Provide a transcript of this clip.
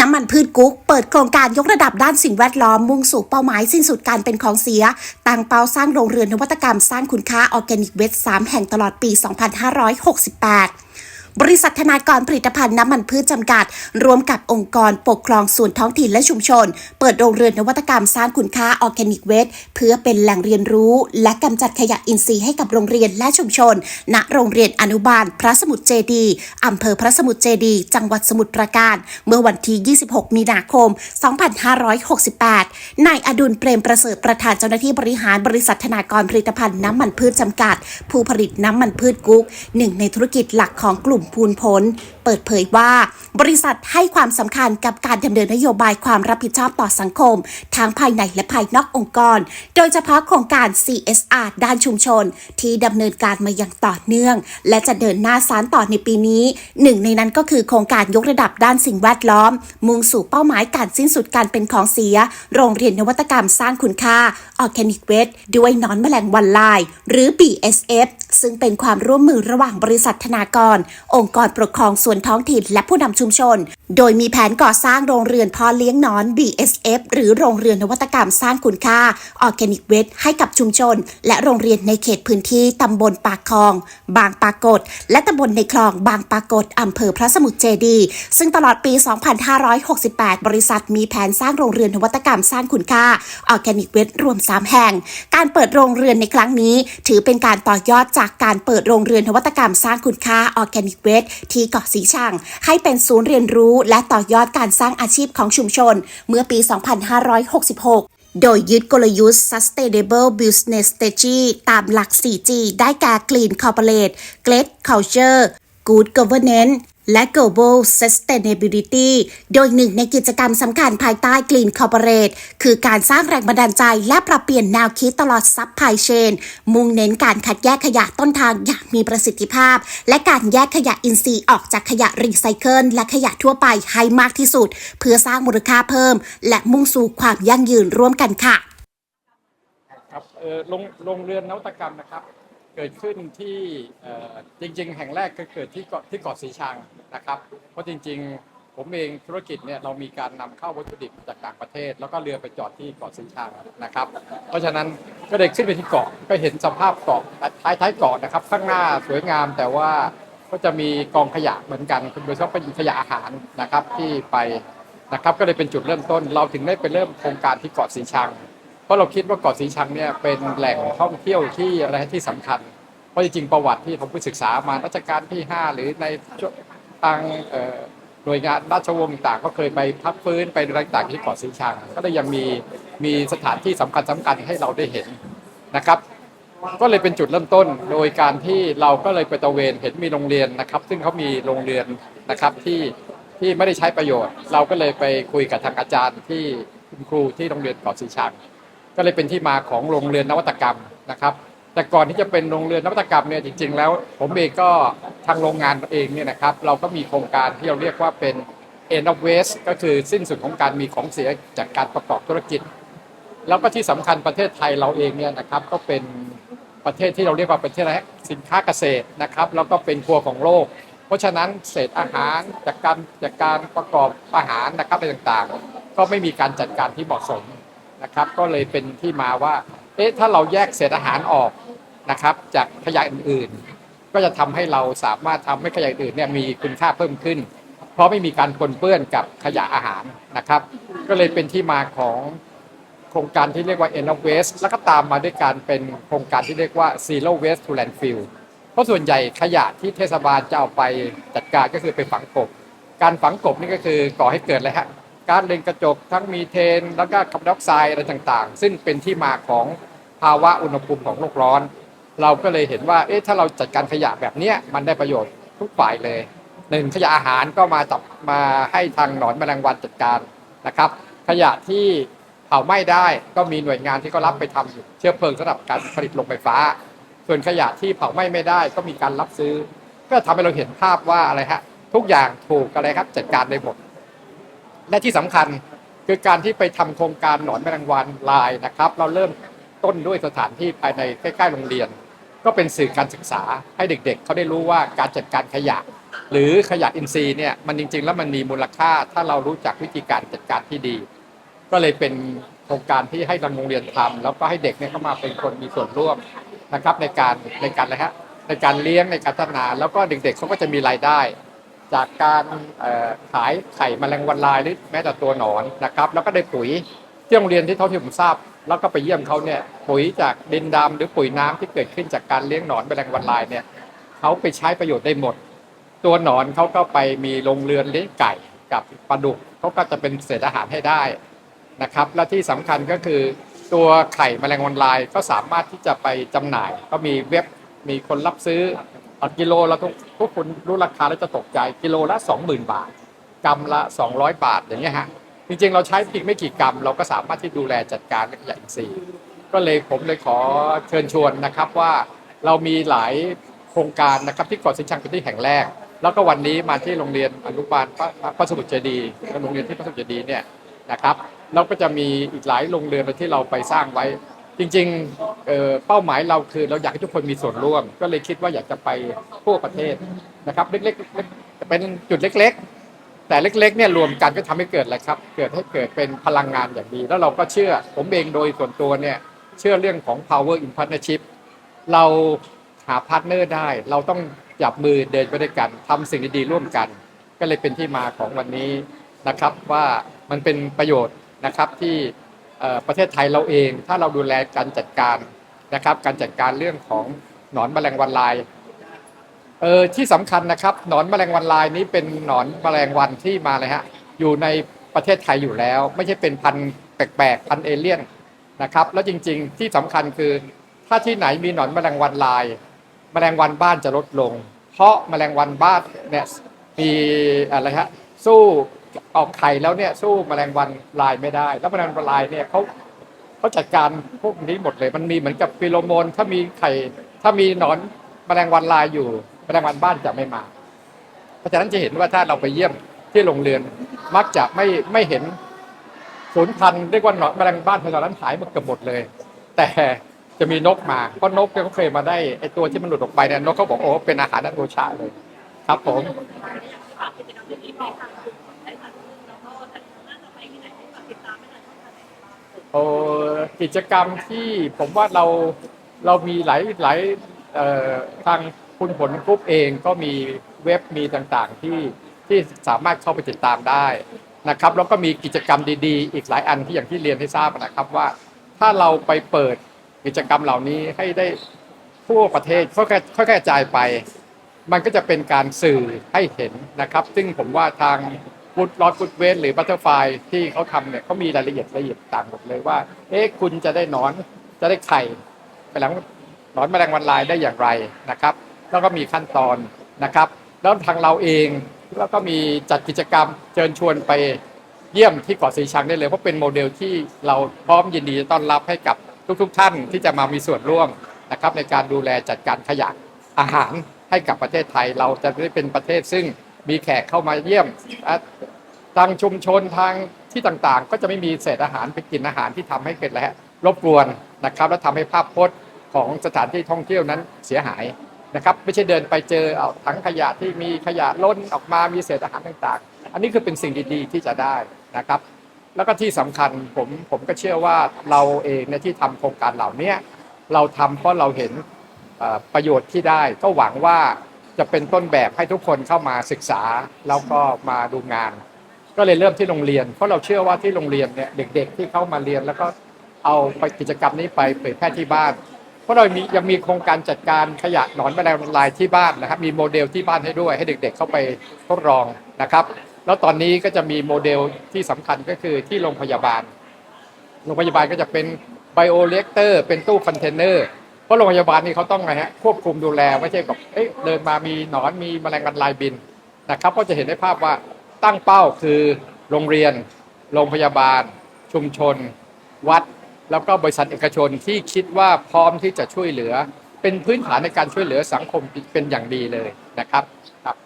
น้ำมันพืชกุ๊กเปิดโครงการยกระดับด้านสิ่งแวดล้อมมุ่งสู่เป้าหมายสิ้นสุดการเป็นของเสีย ตั้งเป้าสร้างโรงเรือนนวัตกรรมสร้างคุณค่าออร์แกนิกเวส3แห่งตลอดปี 2568 บริษัทธนากรผลิตภัณฑ์น้ำมันพืชจำกัดร่วมกับองค์กรปกครองส่วนท้องถิ่นและชุมชน เปิดโรงเรือนนวัตกรรมสร้างคุณค่าออร์แกนิกเวสเพื่อเป็นแหล่งเรียนรู้ และกำจัดขยะอินทรีย์ให้กับโรงเรียนและชุมชน ณโรงเรียนอนุบาล พระสมุทรเจดีอำเภอพระสมุทรเจดี จังหวัดสมุทรปราการ เมื่อวันที่ 26 มีนาคม 2568 นายอดุลเปรมประเสริฐประธานเจ้าหน้าที่บริหารบริษัทธนากรผลิตภัณฑ์น้ำมันพืชจำกัด ผู้ผลิตน้ำมันพืชกุ๊กหนึ่งในธุรกิจหลักของกลุ่มพูนผล เปิดเผยว่าบริษัทให้ความสำคัญกับการดำเนินนโยบายความรับผิดชอบต่อสังคม ทั้งภายในและภายนอกองค์กร โดยเฉพาะโครงการ CSR ด้านชุมชน ที่ดำเนินการมาอย่างต่อเนื่อง และจะเดินหน้าสารต่อในปีนี้ หนึ่งในนั้นก็คือโครงการยกระดับด้านสิ่งแวดล้อม มุ่งสู่เป้าหมายการสิ้นสุดการเป็นของเสีย โรงเรียนนวัตกรรมสร้างคุณค่า Organic w a s t ด้วยนอนแมลงวันลาย หรือ BSF ซึ่งเป็นความร่วมมือระหว่างบริษัทธนากร องค์กรปกครองส่วนท้องถิ่นและผู้นำชุมชน โดยมีแผนก่อสร้างโรงเรือนเพอเลี้ยงนอน BSF หรือโรงเรือนนวัตกรรมสร้างคุณค่า Organic w a s t ให้กับชุมชน และโรงเรียนในเขตพื้นที่ตำบลปากคลอง บางปากฏและตำบลในคลองบางปากฏอำเภอพระสมุทรเจดี ซึ่งตลอดปี 2568 บริษัทมีแผนสร้างโรงเรือนนวัตกรรมสร้างคุณค่า Organic w a s t รวม 3 แห่ง การเปิดโรงเรือนในครั้งนี้ ถือเป็นการต่อยอดจากการเปิดโรงเรือนนวัตกรรมสร้างคุณค่าออร์แกนิกเวสที่เกาะสีชัง ให้เป็นศูนย์เรียนรู้ และต่อยอดการสร้างอาชีพของชุมชน เมื่อปี 2566โดยยึดกลยุทธ์ Sustainable Business Strategy ตามหลัก 4G ได้แก่ Green Corporate Great Culture Good Governance และ Global Sustainability โดยหนึ่งในกิจกรรมสำคัญภายใต้ Green Corporate คือการสร้างแรงบันดาลใจและปรับเปลี่ยนแนวคิดตลอดซับไพเชนมุ่งเน้นการคัดแยกขยะต้นทางอย่างมีประสิทธิภาพ และการแยกขยะอินทรีย์ออกจากขยะรีไซเคิลและขยะทั่วไปให้มากที่สุด เพื่อสร้างมูลค่าเพิ่ม และมุ่งสู่ความยั่งยืนร่วมกันค่ะครับเออโรงโรงเรือนนวัตกรรมนะครับ กิดขึ้นที่จริง ๆ แห่งแรกก็เกิดที่เกาะที่เกาะสีชังนะครับ เพราะจริง ๆ ผมเองธุรกิจเนี่ยเรามีการนำเข้าวัตถุดิบจากต่างประเทศ แล้วก็เรือไปจอดที่เกาะสีชังนะครับ เพราะฉะนั้นก็เลยขึ้นไปที่เกาะก็เห็นสภาพเกาะท้ายท้ายเกาะนะครับ ข้างหน้าสวยงามแต่ว่าก็จะมีกองขยะเหมือนกันโดยเฉพาะเป็นขยะอาหารนะครับที่ไปนะครับก็เลยเป็นจุดเริ่มต้น เราถึงได้ไปเริ่มโครงการที่เกาะสีชัง ราะเราคิดว่าเกาะสีชังเนี่ยเป็นแหล่งท่องเที่ยวที่อะไรที่สำคัญ เพราะจริงๆประวัติที่ผมไปศึกษามารัชกาลที่ 5 หรือในช่วงทางหน่วยงานราชวงศ์ต่างก็เคยไปพักฟื้นไปอะไรต่างที่เกาะสีชัง ก็เลยยังมีมีสถานที่สำคัญสำคัญให้เราได้เห็นนะครับ ก็เลยเป็นจุดเริ่มต้น โดยการที่เราก็เลยไปตระเวนเห็นมีโรงเรียนนะครับ ซึ่งเขามีโรงเรียนนะครับที่ที่ไม่ได้ใช้ประโยชน์ เราก็เลยไปคุยกับทางอาจารย์ที่คุณครูที่โรงเรียนเกาะสีชัง ก็เลยเป็นที่มาของโรงเรียนนวัตกรรมนะครับ แต่ก่อนที่จะเป็นโรงเรียนนวัตกรรมเนี่ยจริง ๆ แล้ว ผมเองก็ทางโรงงานเองเนี่ยนะครับ เราก็มีโครงการที่เราเรียกว่าเป็น end of waste ก็คือสิ้นสุดของการมีของเสียจากการประกอบธุรกิจ แล้วก็ที่สำคัญประเทศไทยเราเองเนี่ยนะครับก็เป็นประเทศที่เราเรียกว่าเป็นประเทศอะไรฮะสินค้าเกษตรนะครับแล้วก็เป็นครัวของโลก เพราะฉะนั้นเศษอาหารจากการจากการประกอบอาหารนะครับอะไรต่างๆ ก็ไม่มีการจัดการที่เหมาะสม นะครับ ก็เลยเป็นที่มาว่า เอ๊ะถ้าเราแยกเศษอาหารออกนะครับ จากขยะอื่นๆ ก็จะทำให้เราสามารถทำให้ขยะอื่นเนี่ยมีคุณค่าเพิ่มขึ้น เพราะไม่มีการปนเปื้อนกับขยะอาหารนะครับ ก็เลยเป็นที่มาของโครงการที่เรียกว่า End of Waste แล้วก็ตามมาด้วยการเป็นโครงการที่เรียกว่า Zero Waste to Landfill เพราะส่วนใหญ่ขยะที่เทศบาลจะเอาไปจัดการก็คือไปฝังกลบการฝังกลบนี่ก็คือก่อให้เกิดอะไรฮะ การเรือนกระจก ทั้งมีเทน แล้วก็คาร์บอนไดออกไซด์อะไรต่างๆ ซึ่งเป็นที่มาของภาวะอุณหภูมิของโลกร้อน เราก็เลยเห็นว่าเอ๊ะถ้าเราจัดการขยะแบบเนี้ยมันได้ประโยชน์ทุกฝ่ายเลยหนึ่งขยะอาหารก็มาจับมาให้ทางหนอนแมลงวันจัดการนะครับ ขยะที่เผาไหม้ได้ก็มีหน่วยงานที่เขารับไปทำเชื้อเพลิงสำหรับการผลิตโรงไฟฟ้า ส่วนขยะที่เผาไหม้ไม่ได้ก็มีการรับซื้อ ก็ทำให้เราเห็นภาพว่าอะไรฮะทุกอย่างถูกอะไรครับจัดการได้หมด และที่สำคัญคือการที่ไปทำโครงการหนอนแมลงวันลายนะครับ เราเริ่มต้นด้วยสถานที่ภายในใกล้ๆโรงเรียน ก็เป็นสื่อการศึกษาให้เด็กๆเขาได้รู้ว่าการจัดการขยะ หรือขยะอินทรีย์เนี่ยมันจริง ๆ แล้วมันมีมูลค่าถ้าเรารู้จักวิธีการจัดการที่ดี ก็เลยเป็นโครงการที่ให้ทางโรงเรียนทำแล้วก็ให้เด็กเนี่ยเข้ามาเป็นคนมีส่วนร่วมนะครับในการในการอะไรฮะในการเลี้ยงในการพัฒนาแล้วก็เด็กๆเขาก็จะมีรายได้ จากการขายไข่แมลงวันลายหรือแม้แต่ตัวหนอนนะครับ แล้วก็ได้ปุ๋ยที่โรงเรียนที่เท่าที่ผมทราบ แล้วก็ไปเยี่ยมเขาเนี่ยปุ๋ยจากดินดำหรือปุ๋ยน้ำที่เกิดขึ้นจากการเลี้ยงหนอนแมลงวันลายเนี่ยเขาไปใช้ประโยชน์ได้หมด ตัวหนอนเขาก็ไปมีโรงเรือนเลี้ยงไก่กับปลาดุกเขาก็จะเป็นเศษอาหารให้ได้นะครับ และที่สำคัญก็คือตัวไข่แมลงวันลายก็สามารถที่จะไปจำหน่าย ก็มีเว็บมีคนรับซื้อ กิโลละทุกทุกคนรู้ราคาแล้วจะตกใจกิโลละ 20,000 บาทกรัมละ 200 บาทอย่างเงี้ยฮะจริงๆ เราใช้เพียงไม่กี่กรัม เราก็สามารถที่ดูแลจัดการเรื่องขยะอินทรีย์ก็เลยผมเลยขอเชิญชวนนะครับว่าเรามีหลายโครงการนะครับที่เกาะสินชังเป็นที่แห่งแรก แล้วก็วันนี้มาที่โรงเรียนอนุบาลพระสมุทรเจดีโรงเรียนที่พระสมุทรเจดีเนี่ยนะครับเราก็จะมีอีกหลายโรงเรียนที่เราไปสร้างไว้ จริงๆเเป้าหมายเราคือเราอยากให้ทุกคนมีส่วนร่วม ก็เลยคิดว่าอยากจะไปทั่วประเทศนะครับเล็กๆเล็กๆเป็นจุดเล็ก ๆ แต่เล็กๆเนี่ยรวมกันก็ทำให้เกิดอะไรครับ เกิดให้เกิดเป็นพลังงานอย่างดี แล้วเราก็เชื่อผมเองโดยส่วนตัวเนี่ยเชื่อเรื่องของ power in partnership เราหาพาร์ทเนอร์ได้ เราต้องจับมือเดินไปด้วยกันทำสิ่งดีๆร่วมกัน ก็เลยเป็นที่มาของวันนี้นะครับว่ามันเป็นประโยชน์นะครับที่ ประเทศไทยเราเอง ถ้าเราดูแลการจัดการนะครับ การจัดการเรื่องของหนอนแมลงวันลายเออที่สำคัญนะครับหนอนแมลงวันลายนี้เป็นหนอนแมลงวันที่มาเลยฮะอยู่ในประเทศไทยอยู่แล้ว ไม่ใช่เป็นพันแปลกๆพันเอเลี่ยนนะครับ แล้วจริงๆที่สำคัญคือ ถ้าที่ไหนมีหนอนแมลงวันลาย แมลงวันบ้านจะลดลง เพราะแมลงวันบ้านเนี่ยมีอะไรฮะสู้ ออกไข่แล้วเนี่ยสู้แมลงวันลายไม่ได้ แล้วแมลงวันลายเนี่ยเขาเขาจัดการพวกนี้หมดเลย มันมีเหมือนกับฟีโรโมน ถ้ามีไข่ ถ้ามีหนอนแมลงวันลายอยู่แมลงวันบ้านจะไม่มา เพราะฉะนั้นจะเห็นว่าถ้าเราไปเยี่ยมที่โรงเรียนมักจะไม่ไม่เห็นศูนย์พันธุ์เรียกว่าหนอนแมลงบ้านแถวนั้นหายหมดเกือบหมดเลย แต่จะมีนกมาเพราะนกเนี่ยเขาเคยมาได้ไอตัวที่มันหลุดออกไปเนี่ยนกเขาบอกโอ้เป็นอาหารนักโอชาเลย ครับผม โอ้ กิจกรรมที่ผมว่าเราเรามีหลายหลายทางคุณผลกรุ๊ปเองก็มีเว็บมีต่างๆที่ที่สามารถเข้าไปติดตามได้นะครับแล้วก็มีกิจกรรมดีๆ อีกหลายอันที่อย่างที่เรียนให้ทราบนะครับว่า ถ้าเราไปเปิดกิจกรรมเหล่านี้ให้ได้ทั่วประเทศค่อยๆค่อยๆกระจายไป มันก็จะเป็นการสื่อให้เห็นนะครับ ซึ่งผมว่าทาง ฟุตลอดฟุตเวนหรือบัตเตอร์ไฟที่เขาทำเนี่ยเขามีรายละเอียดละเอียดต่างหมดเลยว่า เอ๊ะคุณจะได้นอนจะได้ไข่ไปหลังนอนแมลงวันลายได้อย่างไรนะครับ แล้วก็มีขั้นตอนนะครับ แล้วทางเราเองแล้วก็มีจัดกิจกรรมเชิญชวนไปเยี่ยมที่เกาะสีชังได้เลยเพราะเป็นโมเดลที่เราพร้อมยินดีจะต้อนรับให้กับทุกๆทท่านที่จะมามีส่วนร่วมนะครับในการดูแลจัดการขยะอาหารให้กับประเทศไทย เราจะได้เป็นประเทศซึ่ง มีแขกเข้ามาเยี่ยมทางชุมชนทางที่ต่างๆ ก็จะไม่มีเศษอาหารไปกินอาหารที่ทำให้เกิดและรบกวนนะครับ และทำให้ภาพพจน์ของสถานที่ท่องเที่ยวนั้นเสียหายนะครับ ไม่ใช่เดินไปเจอเอาถังขยะที่มีขยะล้นออกมามีเศษอาหารต่าง ๆ อันนี้คือเป็นสิ่งดีๆที่จะได้นะครับ แล้วก็ที่สำคัญผมผมก็เชื่อว่าเราเองในยที่ทำโครงการเหล่านี้เราทำเพราะเราเห็นประโยชน์ที่ได้ก็หวังว่า จะเป็นต้นแบบให้ทุกคนเข้ามาศึกษาแล้วก็มาดูงาน ก็เลยเริ่มที่โรงเรียน เพราะเราเชื่อว่าที่โรงเรียนเนี่ยเด็ก ๆ ที่เข้ามาเรียนแล้วก็เอาไปกิจกรรมนี้ไปเผยแพร่ที่บ้าน เพราะเรามียังมีโครงการจัดการขยะหนอนแมลงวันลายที่บ้านนะครับ มีโมเดลที่บ้านให้ด้วย ให้เด็ก ๆ เข้าไปทดลองนะครับ แล้วตอนนี้ก็จะมีโมเดลที่สำคัญก็คือที่โรงพยาบาล โรงพยาบาลก็จะเป็นไบโอเลกเตอร์เป็นตู้คอนเทนเนอร์ ราะโรงพยาบาลนี่เขาต้องไงฮะควบคุมดูแลไม่ใช่แบบเอ๊ะเดินมามีหนอนมีแมลงวันลายบินนะครับก็จะเห็นได้ภาพว่าตั้งเป้าคือโรงเรียน โรงพยาบาล ชุมชน วัด แล้วก็บริษัทเอกชนที่คิดว่าพร้อมที่จะช่วยเหลือ เป็นพื้นฐานในการช่วยเหลือสังคมเป็นอย่างดีเลยนะครับครับ